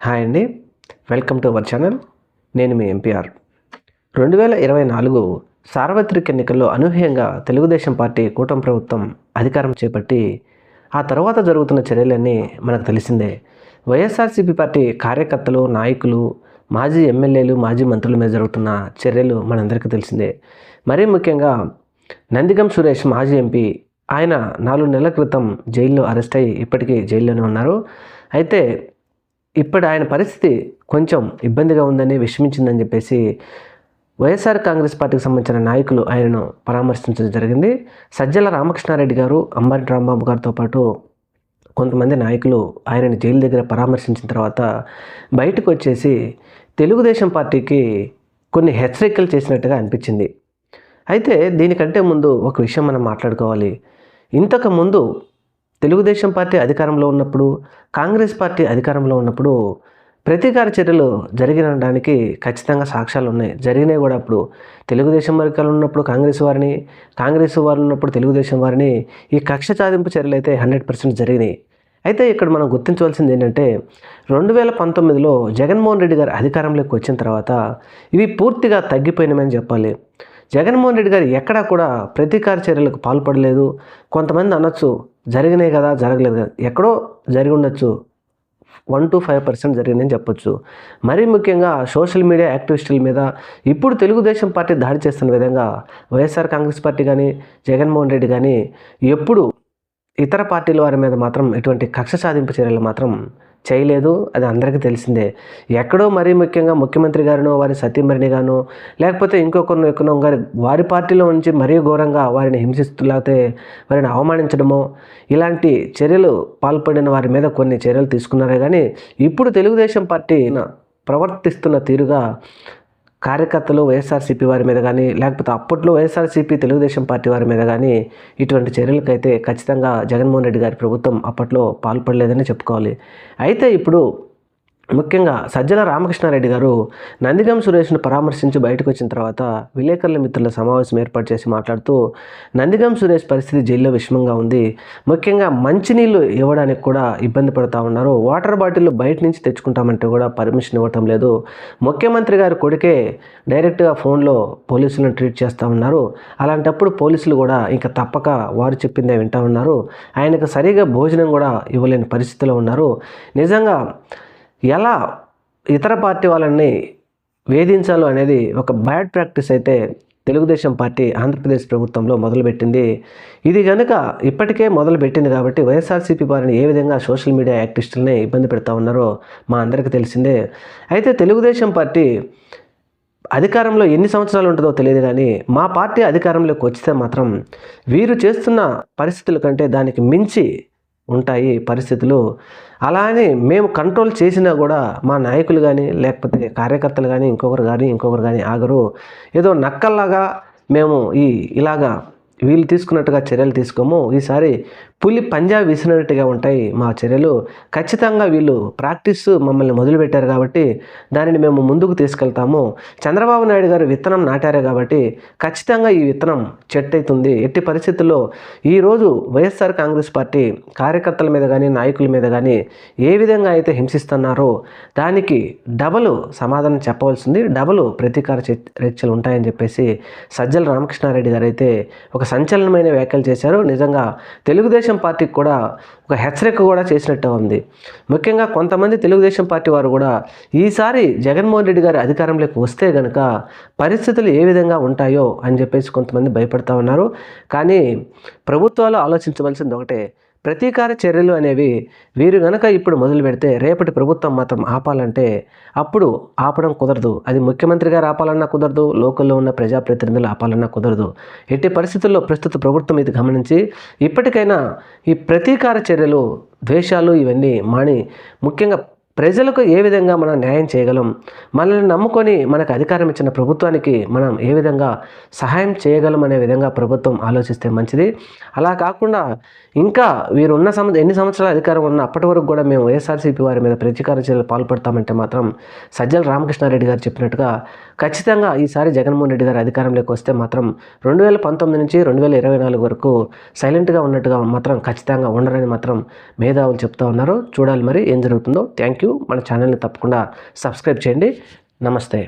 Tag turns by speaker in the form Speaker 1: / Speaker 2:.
Speaker 1: Hi అండి. Welcome to our channel. నేను మీ ఎంపీఆర్ రెండు వేల ఇరవై నాలుగు సార్వత్రిక ఎన్నికల్లో అనూహ్యంగా తెలుగుదేశం పార్టీ కూటమి ప్రభుత్వం అధికారం చేపట్టి ఆ తర్వాత జరుగుతున్న చర్యలన్నీ మనకు తెలిసిందే. వైఎస్ఆర్సీపీ పార్టీ కార్యకర్తలు నాయకులు మాజీ ఎమ్మెల్యేలు మాజీ మంత్రుల మీద జరుగుతున్న చర్యలు మనందరికీ తెలిసిందే. మరీ ముఖ్యంగా నందిగం సురేష్ మాజీ ఎంపీ ఆయన నాలుగు నెలల క్రితం జైల్లో అరెస్ట్ అయ్యి ఇప్పటికీ జైల్లోనే ఉన్నారు. అయితే ఇప్పుడు ఆయన పరిస్థితి కొంచెం ఇబ్బందిగా ఉందని విషమించిందని చెప్పేసి వైఎస్ఆర్ కాంగ్రెస్ పార్టీకి సంబంధించిన నాయకులు ఆయనను పరామర్శించడం జరిగింది. సజ్జల రామకృష్ణారెడ్డి గారు అంబారి రాంబాబు గారితో పాటు కొంతమంది నాయకులు ఆయనని జైలు దగ్గర పరామర్శించిన తర్వాత బయటకు వచ్చేసి తెలుగుదేశం పార్టీకి కొన్ని హెచ్చరికలు చేసినట్టుగా అనిపించింది. అయితే దీనికంటే ముందు ఒక విషయం మనం మాట్లాడుకోవాలి. ఇంతకు ముందు తెలుగుదేశం పార్టీ అధికారంలో ఉన్నప్పుడు కాంగ్రెస్ పార్టీ అధికారంలో ఉన్నప్పుడు ప్రతీకార చర్యలు జరిగినడానికి ఖచ్చితంగా సాక్ష్యాలు ఉన్నాయి. జరిగినాయి కూడా అప్పుడు తెలుగుదేశం వర్గాలు ఉన్నప్పుడు కాంగ్రెస్ వారిని కాంగ్రెస్ వారు ఉన్నప్పుడు తెలుగుదేశం వారిని ఈ కక్ష సాధింపు చర్యలు అయితే హండ్రెడ్ పర్సెంట్ జరిగినాయి. అయితే ఇక్కడ మనం గుర్తించవలసింది ఏంటంటే రెండు వేల పంతొమ్మిదిలో జగన్మోహన్ రెడ్డి గారు అధికారంలోకి వచ్చిన తర్వాత ఇవి పూర్తిగా తగ్గిపోయినామని చెప్పాలి. జగన్మోహన్ రెడ్డి గారు ఎక్కడా కూడా ప్రతీకార చర్యలకు పాల్పడలేదు. కొంతమంది అనొచ్చు జరిగినాయి కదా జరగలేదు కదా. ఎక్కడో జరిగి ఉండొచ్చు. వన్ టు ఫైవ్ పర్సెంట్ జరిగిందని చెప్పొచ్చు. మరీ ముఖ్యంగా సోషల్ మీడియా యాక్టివిస్టుల మీద ఇప్పుడు తెలుగుదేశం పార్టీ దాడి చేస్తున్న విధంగా వైఎస్ఆర్ కాంగ్రెస్ పార్టీ కానీ జగన్మోహన్ రెడ్డి కానీ ఎప్పుడు ఇతర పార్టీల వారి మీద మాత్రం ఎటువంటి కక్ష సాధింపు చర్యలు మాత్రం చేయలేదు అది అందరికీ తెలిసిందే. ఎక్కడో మరీ ముఖ్యంగా ముఖ్యమంత్రి గారినో వారి సతీమణిని గాను లేకపోతే ఇంకొకరినో ఎక్కడో గారి వారి పార్టీలో నుంచి మరీ ఘోరంగా వారిని హింసిస్తూ లేకపోతే వారిని అవమానించడమో ఇలాంటి చర్యలు పాల్పడిన వారి మీద కొన్ని చర్యలు తీసుకున్నారే కానీ ఇప్పుడు తెలుగుదేశం పార్టీ ప్రవర్తిస్తున్న తీరుగా కార్యకర్తలు వైఎస్ఆర్సీపీ వారి మీద కానీ లేకపోతే అప్పట్లో వైఎస్ఆర్సీపీ తెలుగుదేశం పార్టీ వారి మీద కానీ ఇటువంటి చర్యలకైతే ఖచ్చితంగా జగన్మోహన్ రెడ్డి గారి ప్రభుత్వం అప్పట్లో పాల్పడలేదని చెప్పుకోవాలి. అయితే ఇప్పుడు ముఖ్యంగా సజ్జల రామకృష్ణారెడ్డి గారు నందిగం సురేష్ను పరామర్శించి బయటకు వచ్చిన తర్వాత విలేకరుల మిత్రుల సమావేశం ఏర్పాటు చేసి మాట్లాడుతూ నందిగం సురేష్ పరిస్థితి జైల్లో విషమంగా ఉంది. ముఖ్యంగా మంచినీళ్ళు ఇవ్వడానికి కూడా ఇబ్బంది పడుతూ ఉన్నారు. వాటర్ బాటిల్ బయట నుంచి తెచ్చుకుంటామంటే కూడా పర్మిషన్ ఇవ్వటం లేదు. ముఖ్యమంత్రి గారి కొడుకే డైరెక్ట్గా ఫోన్లో పోలీసులను ట్రీట్ చేస్తూ ఉన్నారు. అలాంటప్పుడు పోలీసులు కూడా ఇంకా తప్పక వారు చెప్పిందే వింటూ ఉన్నారు. ఆయనకు సరిగా భోజనం కూడా ఇవ్వలేని పరిస్థితిలో ఉన్నారు. నిజంగా ఎలా ఇతర పార్టీ వాళ్ళని వేధించాలో అనేది ఒక బ్యాడ్ ప్రాక్టీస్ అయితే తెలుగుదేశం పార్టీ ఆంధ్రప్రదేశ్ ప్రభుత్వంలో మొదలుపెట్టింది. ఇది కనుక ఇప్పటికే మొదలుపెట్టింది కాబట్టి వైఎస్ఆర్సీపీ వారిని ఏ విధంగా సోషల్ మీడియా యాక్టిస్టులని ఇబ్బంది పెడతా ఉన్నారో మా అందరికీ తెలిసిందే. అయితే తెలుగుదేశం పార్టీ అధికారంలో ఎన్ని సంవత్సరాలు ఉంటుందో తెలియదు కానీ మా పార్టీ అధికారంలోకి వచ్చితే మాత్రం వీరు చేస్తున్న పరిస్థితుల కంటే దానికి మించి ఉంటాయి పరిస్థితులు. అలా అని మేము కంట్రోల్ చేసినా కూడా మా నాయకులు కానీ లేకపోతే కార్యకర్తలు కానీ ఇంకొకరు కానీ ఇంకొకరు కానీ ఆగరు. ఏదో నక్కల్లాగా మేము ఈ ఇలాగా వీళ్ళు తీసుకున్నట్టుగా చర్యలు తీసుకోము. ఈసారి పులి పంజా విసినట్టుగా ఉంటాయి మా చర్యలు. ఖచ్చితంగా వీళ్ళు ప్రాక్టీస్ మమ్మల్ని మొదలుపెట్టారు కాబట్టి దానిని మేము ముందుకు తీసుకెళ్తాము. చంద్రబాబు నాయుడు గారు విత్తనం నాటారు కాబట్టి ఖచ్చితంగా ఈ విత్తనం చెట్టయితుంది అవుతుంది ఎట్టి పరిస్థితుల్లో ఈరోజు వైఎస్ఆర్ కాంగ్రెస్ పార్టీ కార్యకర్తల మీద కానీ నాయకుల మీద కానీ ఏ విధంగా అయితే హింసిస్తున్నారో దానికి డబలు సమాధానం చెప్పవలసింది. డబలు ప్రతీకార చర్చలు ఉంటాయని చెప్పేసి సజ్జల రామకృష్ణారెడ్డి గారు అయితే ఒక సంచలనమైన వ్యాఖ్యలు చేశారు. నిజంగా తెలుగుదేశం పార్టీకి కూడా ఒక హెచ్చరిక కూడా చేసినట్టు ఉంది. ముఖ్యంగా కొంతమంది తెలుగుదేశం పార్టీ వారు కూడా ఈసారి జగన్మోహన్ రెడ్డి గారి అధికారంలోకి వస్తే గనక పరిస్థితులు ఏ విధంగా ఉంటాయో అని చెప్పేసి కొంతమంది భయపడతా ఉన్నారు. కానీ ప్రభుత్వాలు ఆలోచించవలసింది ఒకటే ప్రతీకార చర్యలు అనేవి వీరు గనక ఇప్పుడు మొదలు పెడితే రేపటి ప్రభుత్వం మాత్రం ఆపాలంటే అప్పుడు ఆపడం కుదరదు. అది ముఖ్యమంత్రి గారు ఆపాలన్నా కుదరదు లోకల్లో ఉన్న ప్రజాప్రతినిధులు ఆపాలన్నా కుదరదు. ఎట్టి పరిస్థితుల్లో ప్రస్తుత ప్రభుత్వం ఇది గమనించి ఇప్పటికైనా ఈ ప్రతీకార చర్యలు ద్వేషాలు ఇవన్నీ మాని ముఖ్యంగా ప్రజలకు ఏ విధంగా మనం న్యాయం చేయగలం? మనల్ని నమ్ముకొని మనకు అధికారం ఇచ్చిన ప్రభుత్వానికి మనం ఏ విధంగా సహాయం చేయగలం అనే విధంగా ప్రభుత్వం ఆలోచిస్తే మంచిది. అలా కాకుండా ఇంకా వీరు ఉన్న సంవ ఎన్ని సంవత్సరాల అధికారం ఉన్న అప్పటి వరకు కూడా మేము వైఎస్ఆర్సీపీ వారి మీద ప్రతీకార చర్యలు పాల్పడతామంటే మాత్రం సజ్జల రామకృష్ణారెడ్డి గారు చెప్పినట్టుగా ఖచ్చితంగా ఈసారి జగన్మోహన్ రెడ్డి గారు అధికారంలోకి వస్తే మాత్రం రెండు వేల పంతొమ్మిది నుంచి రెండు వేల ఇరవై నాలుగు వరకు సైలెంట్గా ఉన్నట్టుగా మాత్రం ఖచ్చితంగా ఉండరని మాత్రం మేధావులు చెప్తా ఉన్నారు. చూడాలి మరి ఏం జరుగుతుందో. Thank you. మన ఛానల్ని తప్పకుండా సబ్స్క్రైబ్ చేయండి. నమస్తే.